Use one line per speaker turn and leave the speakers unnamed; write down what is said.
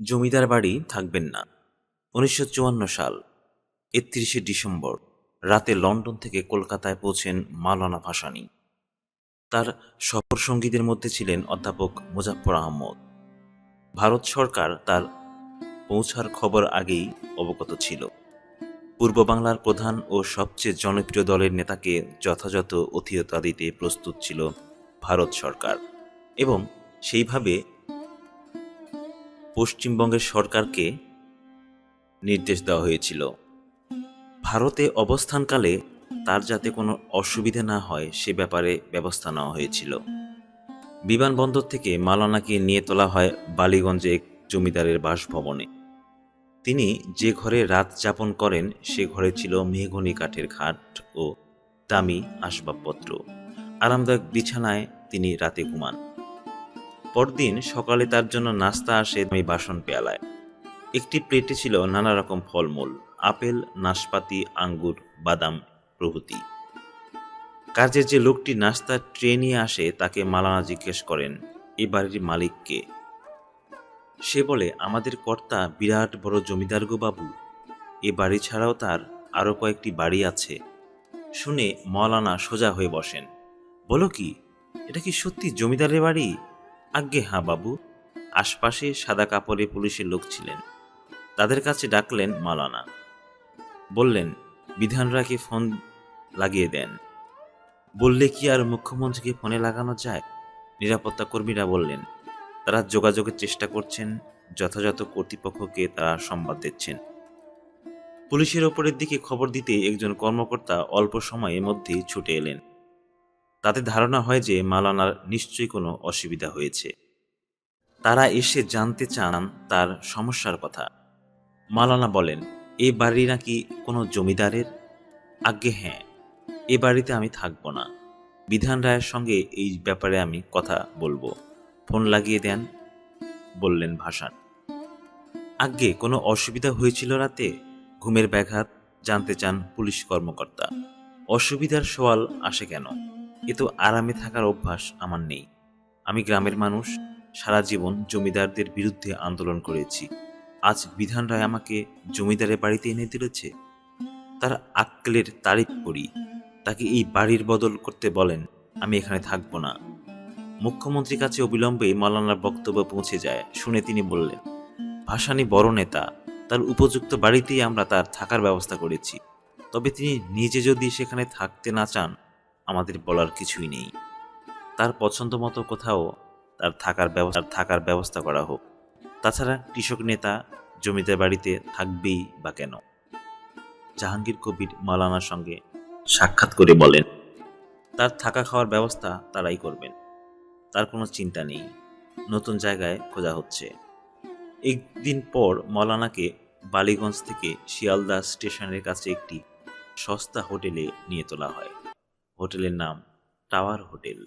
জমিদার বাড়ি থাকবেন না। উনিশশো চুয়ান্ন সাল, একত্রিশে ডিসেম্বর, রাতে লন্ডন থেকে কলকাতায় পৌঁছেন মাওলানা ভাসানী। তার সফর সঙ্গীদের মধ্যে ছিলেন অধ্যাপক মুজাফর আহমদ। ভারত সরকার তার পৌঁছার খবর আগেই অবগত ছিল। পূর্ব বাংলার প্রধান ও সবচেয়ে জনপ্রিয় দলের নেতাকে যথাযথ অথিয়তা দিতে প্রস্তুত ছিল ভারত সরকার এবং সেইভাবে পশ্চিমবঙ্গের সরকারকে নির্দেশ দেওয়া হয়েছিল। ভারতে অবস্থানকালে তার যাতে কোনো অসুবিধা না হয়, সে ব্যাপারে ব্যবস্থা নেওয়া হয়েছিল। বিমানবন্দর থেকে মালানাকে নিয়ে তোলা হয় বালিগঞ্জে এক জমিদারের বাসভবনে। তিনি যে ঘরে রাত যাপন করেন, সে ঘরে ছিল মেহগনি কাঠের খাট ও দামি আসবাবপত্র। আরামদায়ক বিছানায় তিনি রাতে ঘুমান। পরদিন সকালে তার জন্য নাস্তা আসে আমি বাসন পেয়ালায়। একটি প্লেটে ছিল নানা রকম ফলমূল, আপেল, নাশপাতি, আঙ্গুর, বাদাম প্রভৃতি। কাজের যে লোকটি নাস্তার ট্রে নিয়ে আসে, তাকে মালানা জিজ্ঞেস করেন, এ বাড়ির মালিককে সে বলে, আমাদের কর্তা বিরাট বড় জমিদার গো বাবু। এ বাড়ি ছাড়াও তার আরও কয়েকটি বাড়ি আছে। শুনে মৌলানা সোজা হয়ে বসেন। বলো কি, এটা কি সত্যি জমিদারের বাড়ি? আজ্ঞে, হাঁ বাবু। আশপাশে সাদা কাপড়ে পুলিশের লোক ছিলেন। তাদের কাছে ডাকলেন মালানা। বললেন বিধানরাকে ফোন লাগিয়ে দেন? বললে কি আর মুখ্যমন্ত্রীকে ফোনে লাগানো যায়? নিরাপত্তা কর্মীরা বললেন, তারা যোগাযোগের চেষ্টা করছেন, যথাযথ কর্তৃপক্ষকে তারা সংবাদ দিচ্ছেন। পুলিশের ওপরের দিকে খবর দিতে একজন কর্মকর্তা অল্প সময়ের মধ্যেই ছুটে এলেন। তাদের ধারণা হয় যে মালানার নিশ্চয়ই কোনো অসুবিধা হয়েছে। তারা এসে জানতে চান তার সমস্যার কথা। মালানা বলেন, এ বাড়ি নাকি কোনো জমিদারের? আজ্ঞে হ্যাঁ এ বাড়িতে আমি থাকব না। বিধান রায়ের সঙ্গে এই ব্যাপারে আমি কথা বলব। ফোন লাগিয়ে দেন, বললেন ভাসান। আজ্ঞে, কোনো অসুবিধা হয়েছিল রাতে? ঘুমের ব্যাঘাত, জানতে চান পুলিশ কর্মকর্তা। অসুবিধার সওয়াল আসে কেন? এ তো আরামে থাকার অভ্যাস আমার নেই। আমি গ্রামের মানুষ, সারা জীবন জমিদারদের বিরুদ্ধে আন্দোলন করেছি। আজ বিধান রায় আমাকে জমিদারের বাড়িতে এনে দিয়েছে। তার আক্কেলের তারিফ করি। তাকে এই বাড়ির বদল করতে বলেন, আমি এখানে থাকব না। মুখ্যমন্ত্রীর কাছে অবিলম্বে মালানার বক্তব্য পৌঁছে যায়, শুনে তিনি বললেন, ভাসানী বড় নেতা, তার উপযুক্ত বাড়িতেই আমরা তার থাকার ব্যবস্থা করেছি। তবে তিনি নিজে যদি সেখানে থাকতে না চান আমাদের বলার কিছুই নেই। তার পছন্দ মতো কোথাও তার থাকার ব্যবস্থা থাকার ব্যবস্থা করা হোক। তাছাড়া কৃষক নেতা জমিদার বাড়িতে থাকবেই বা কেন? জাহাঙ্গীর কবির মালানার সঙ্গে সাক্ষাৎ করে বলেন, তার থাকা খাওয়ার ব্যবস্থা তারাই করবেন। তার কোনো চিন্তা নেই। নতুন জায়গায় খোঁজা হচ্ছে। একদিন পর মলানাকে বালিগঞ্জ থেকে শিয়ালদা স্টেশনের কাছে একটি সস্তা হোটেলে নিয়ে তোলা হয়। হোটেলের নাম টাওয়ার হোটেল।